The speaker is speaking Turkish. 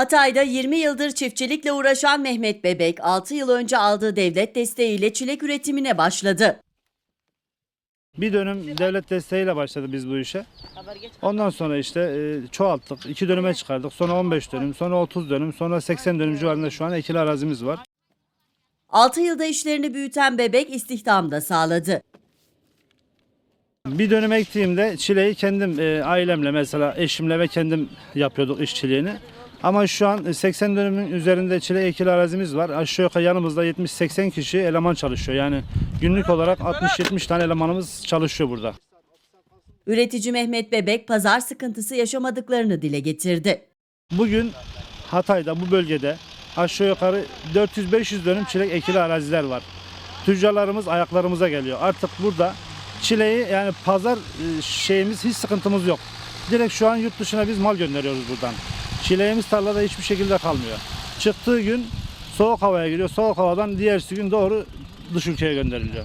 Hatay'da 20 yıldır çiftçilikle uğraşan Mehmet Bebek 6 yıl önce aldığı devlet desteğiyle çilek üretimine başladı. Bir dönüm devlet desteğiyle başladı biz bu işe. Ondan sonra işte e, çoğalttık. iki dönüme çıkardık. Sonra 15 dönüm, sonra 30 dönüm, sonra 80 dönüm civarında şu an ekili arazimiz var. 6 yılda işlerini büyüten Bebek istihdam da sağladı. Bir dönüm ektiğimde çileği kendim e, ailemle mesela eşimle ve kendim yapıyorduk işçiliğini. Ama şu an 80 dönümün üzerinde çilek ekili arazimiz var. Aşağı yukarı yanımızda 70-80 kişi eleman çalışıyor. Yani günlük olarak 60-70 tane elemanımız çalışıyor burada. Üretici Mehmet Bebek pazar sıkıntısı yaşamadıklarını dile getirdi. Bugün Hatay'da bu bölgede aşağı yukarı 400-500 dönüm çilek ekili araziler var. Tüccarlarımız ayaklarımıza geliyor. Artık burada çileği yani pazar e, şeyimiz hiç sıkıntımız yok. Direkt şu an yurt dışına biz mal gönderiyoruz buradan. Çileğimiz tarlada hiçbir şekilde kalmıyor. Çıktığı gün soğuk havaya giriyor. Soğuk havadan diğer gün doğru dış ülkeye gönderiliyor.